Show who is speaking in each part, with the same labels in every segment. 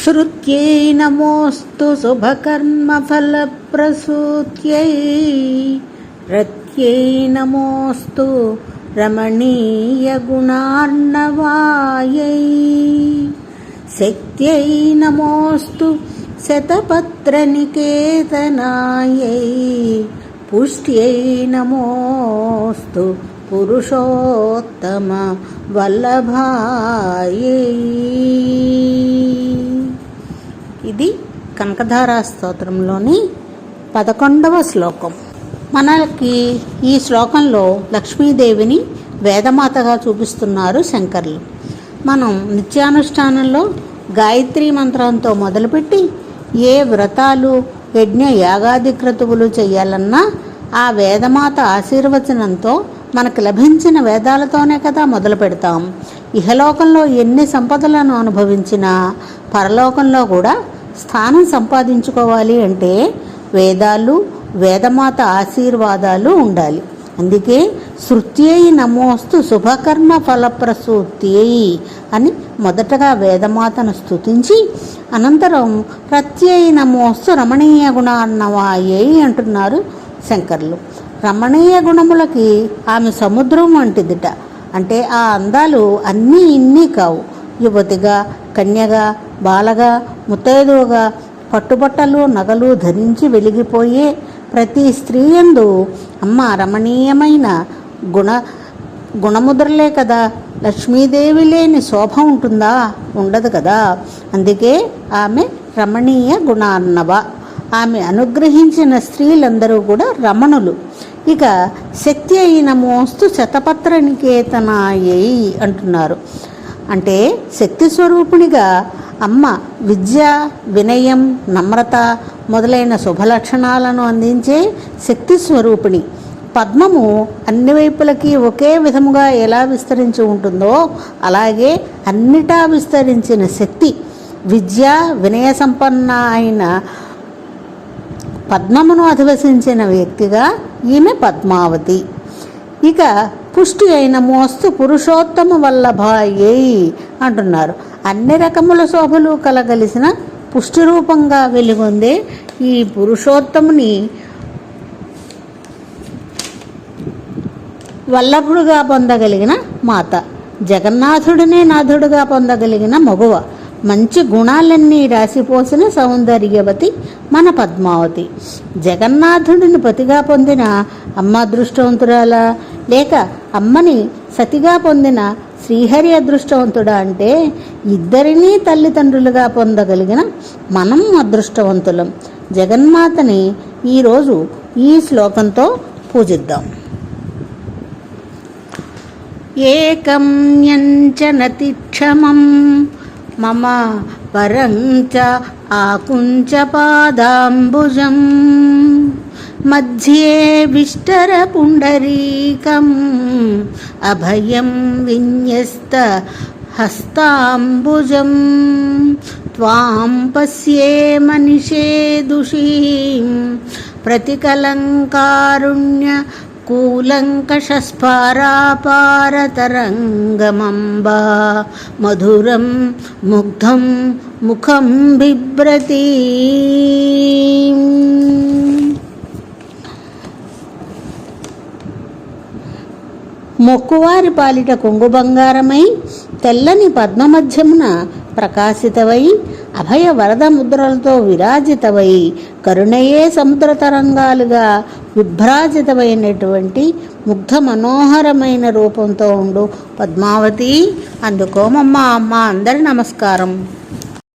Speaker 1: श्रुत्यै नमोऽस्तु शुभकर्मफलप्रसूत्यै रत्यै नमोऽस्तु रमणीयगुणार्णवायै शक्त्यै नमोऽस्तु शतपत्रनिकेतनायै पुष्ट्यै नमोऽस्तु पुरुषोत्तमवल्लभायै ఇది కనకధారా స్తోత్రంలోని పదకొండవ శ్లోకం. మనకి ఈ శ్లోకంలో లక్ష్మీదేవిని వేదమాతగా చూపిస్తున్నారు శంకర్లు. మనం నిత్యానుష్ఠానంలో గాయత్రి మంత్రంతో మొదలుపెట్టి ఏ వ్రతాలు యజ్ఞ యాగాది క్రతువులు చేయాలన్నా ఆ వేదమాత ఆశీర్వచనంతో మనకు లభించిన వేదాలతోనే కదా మొదలు పెడతాం. ఇహలోకంలో ఎన్ని సంపదలను అనుభవించినా పరలోకంలో కూడా స్థానం సంపాదించుకోవాలి అంటే వేదాలు వేదమాత ఆశీర్వాదాలు ఉండాలి. అందుకే శృత్యై నమోస్తు శుభకర్మ ఫలప్రసూత్యై అని మొదటగా వేదమాతను స్తుతించి అనంతరం ప్రత్యయ నమోస్తు రమణీయ గుణాన్నవాయై అంటున్నారు శంకర్లు. రమణీయ గుణములకి ఆమె సముద్రం వంటిదిట. అంటే ఆ అందాలు అన్నీ ఇన్నీ కావు. యువతిగా కన్యగా బాలగా ముత్తైదువుగా పట్టుబట్టలు నగలు ధరించి వెలిగిపోయే ప్రతి స్త్రీ యందు అమ్మ రమణీయమైన గుణ గుణముద్రలే కదా. లక్ష్మీదేవి లేని శోభ ఉంటుందా? ఉండదు కదా. అందుకే ఆమె రమణీయ గుణాన్నవ. ఆమె అనుగ్రహించిన స్త్రీలందరూ కూడా రమణులు. ఇక శక్తి అయిన మోస్తు శతపత్ర నికేతనాయై అంటున్నారు. అంటే శక్తి స్వరూపునిగా అమ్మ విద్య వినయం నమ్రత మొదలైన శుభలక్షణాలను అందించే శక్తి స్వరూపిణి. పద్మము అన్ని వైపులకి ఒకే విధముగా ఎలా విస్తరించి ఉంటుందో అలాగే అన్నిటా విస్తరించిన శక్తి. విద్య వినయ సంపన్న అయిన పద్మమును అధివసించిన వ్యక్తిగా ఈమె పద్మావతి. ఇక పుష్టి అయిన మోస్తు పురుషోత్తమ వల్లభాయై అంటున్నారు. అన్ని రకముల శోభలు కలగలిసిన పుష్టి రూపంగా వెలుగొందే ఈ పురుషోత్తముని వల్లభుడుగా పొందగలిగిన మాత. జగన్నాథుడినే నాథుడుగా పొందగలిగిన మగువ. మంచి గుణాలన్నీ రాసిపోసిన సౌందర్యవతి మన పద్మావతి. జగన్నాథుడిని పతిగా పొందిన అమ్మ అదృష్టవంతురాల? లేక అమ్మని సతిగా పొందిన శ్రీహరి అదృష్టవంతుడా అంటే ఇద్దరినీ తల్లిదండ్రులుగా పొందగలిగిన మనం అదృష్టవంతులం. జగన్మాతని ఈరోజు ఈ శ్లోకంతో పూజిద్దాం. ఏకం యంచనతి క్షమం మమ పరం చ ఆకుంచపాదాంబుజం మధ్యే విష్టరపుండరీకం అభయం విన్యస్త హస్తాంబుజం. త్వాం పశ్యే మనిషేదుషీం ప్రతికలంకారుణ్య కూలంకషస్ఫారాపారతరంగమంబా. మధురం ముగ్ధం ముఖం బిభ్రతి. మొక్కువారి పాలిట కొంగు బంగారమై తెల్లని పద్మమధ్యమున ప్రకాశితవై అభయ వరద ముద్రలతో విరాజితవై కరుణయే సముద్ర తరంగాలుగా విభ్రాజితమైనటువంటి ముగ్ధ మనోహరమైన రూపంతో ఉండు పద్మావతి. అందుకోమమ్మ అమ్మ అందరి నమస్కారం.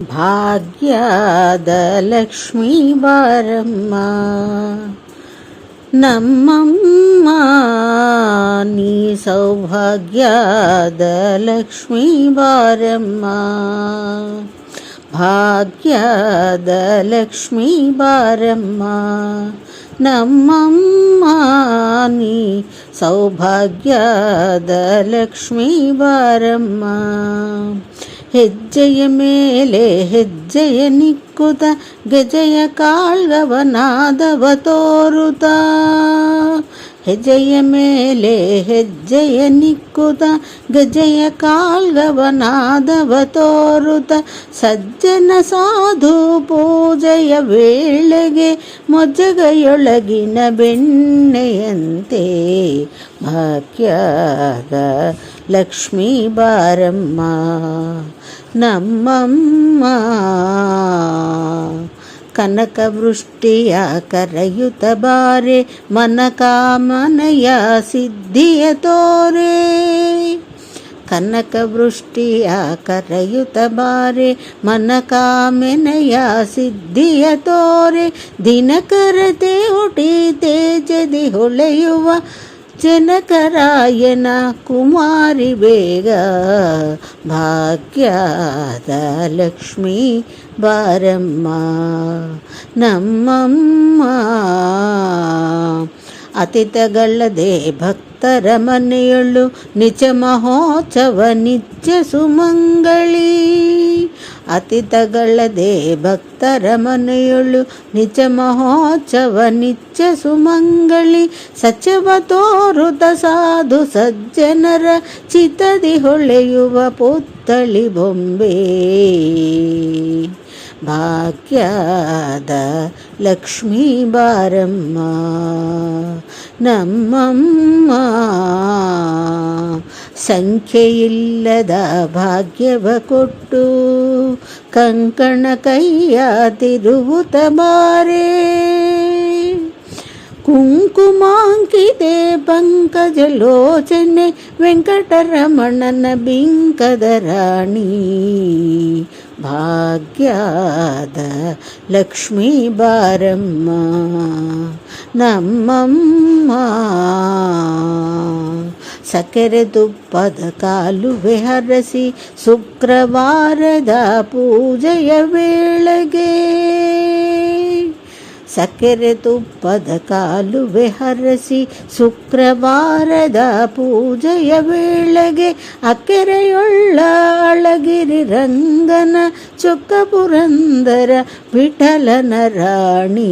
Speaker 1: భాగ్యాదలక్ష్మీ వారమ్మ నమ్మమ్మ నీ సౌభాగ్యాదలక్ష్మీ బారమ్మ భాగ్యాదలక్ష్మీ బారమ్మ నమ్మమ్మ నీ సౌభాగ్యాదలక్ష్మీ బారమ్మ ಹೆಜ್ಜೆಯ ಮೇಲೆ ಹೆಜ್ಜೆಯ ನಿಕ್ಕುತ ಗೆಜೆಯ ಕಾಳ್ಗವನಾದವ ತೋರುತ ಹೆಜ್ಜೆಯ ಮೇಲೆ ಹೆಜ್ಜೆಯ ನಿಕ್ಕುತ ಗಜೆಯ ಕಾಲ್ಗವನಾದವ ತೋರುತ. ಸಜ್ಜನ ಸಾಧು ಪೂಜೆಯ ವೇಳೆಗೆ ಮೊಜ್ಜಗೆಯೊಳಗಿನ ಬೆಣ್ಣೆಯಂತೆ ಭಾಗ್ಯದ ಲಕ್ಷ್ಮೀ ಬಾರಮ್ಮ ನಮ್ಮಮ್ಮ. ಕನಕ ವೃಷ್ಟಿಯ ಕರೆಯುತ್ತ ಬಾರೆ ಮನ ಕಾಮನೆಯ ಸಿದ್ಧಿಯ ತೋರೆ ಕನಕ ವೃಷ್ಟಿಯ ಕರೆಯುತ್ತ ಬಾರೆ ಮನ ಕಾಮನೆಯ ಸಿದ್ಧಿಯ ತೋರೆ ದಿನಕರತೆ ಹುಟಿ ತೇಜದಿ ಹೊಳೆಯುವ ಜನಕರಾಯನ ಕುಮಾರಿ ಬೇಗ ಭಾಗ್ಯದ ಲಕ್ಷ್ಮೀ ಬಾರಮ್ಮ, ನಮ್ಮಮ್ಮ. ಅತಿಥಗಳದೆ ಭಕ್ತರ ಮನೆಯೊಳು ನಿಜ ಮಹೋತ್ಸವ, ನಿತ್ಯ ಸುಮಂಗಳಿ. ಅತಿಥಗಳದೆ ಭಕ್ತರ ಮನೆಯೊಳು ನಿಜ ಮಹೋತ್ಸವ, ನಿತ್ಯ ಸುಮಂಗಳಿ. ಸಚವ ತೋರುತ ಸಾಧು ಸಜ್ಜನರ ಚಿತದಿ ಹೊಳೆಯುವ ಪುತ್ತಳಿ ಬೊಂಬೆ. ಭಾಗ್ಯದ ಲಕ್ಷ್ಮೀ ಬಾರಮ್ಮ ನಮ್ಮಮ್ಮ ಸಂಖ್ಯೆಯಿಲ್ಲದ ಭಾಗ್ಯವ ಕೊಟ್ಟು ಕಂಕಣ ಕೈಯ ತಿರುವುತ ಬಾರೆ ಕುಂಕುಮಾಂಕಿತೆ ಪಂಕಜಲೋಚನೆ ವೆಂಕಟರಮಣನ ಬಿಂಕದ ರಾಣಿ ಭಾಗ್ಯದ ಲಕ್ಷ್ಮೀ ಬಾರಮ್ಮ ನಮ್ಮಮ್ಮ ಸಕ್ಕರೆ ತುಪ್ಪದ ಕಾಲುವೆ ಹರಸಿ ಶುಕ್ರವಾರದ ಪೂಜೆಯ ವೇಳೆಗೆ ಸಕ್ಕರೆ ತುಪ್ಪದ ಕಾಲುವೆ ಹರಸಿ ಶುಕ್ರವಾರದ ಪೂಜೆಯ ವೇಳೆಗೆ ಅಕ್ಕರೆಯುಳ್ಳ ಅಳಗಿರಿ ರಂಗನ ಚುಕ್ಕ ಪುರಂದರ ವಿಠಲನ ರಾಣಿ.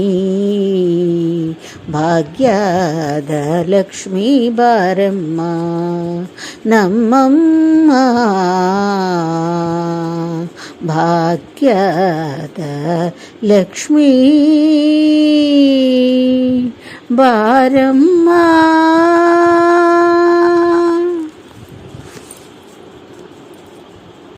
Speaker 1: ಭಾಗ್ಯದ ಲಕ್ಷ್ಮೀ ಬಾರಮ್ಮ, ನಮ್ಮಮ್ಮ. భాగ్యత లక్ష్మీ బారమ్మా